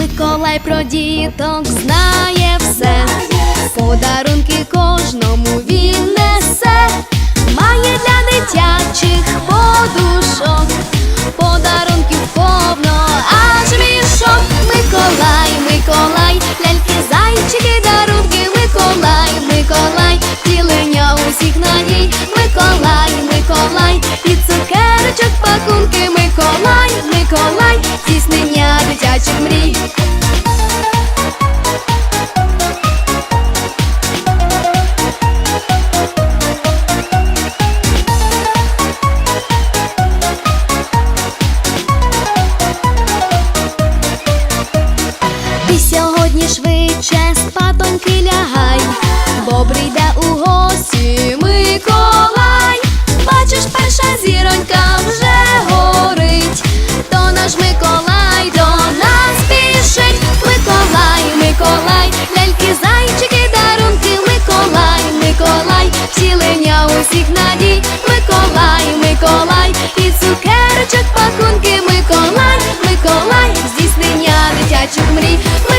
Миколай про діток знає все, подарунки кожному він не зайчик мрій.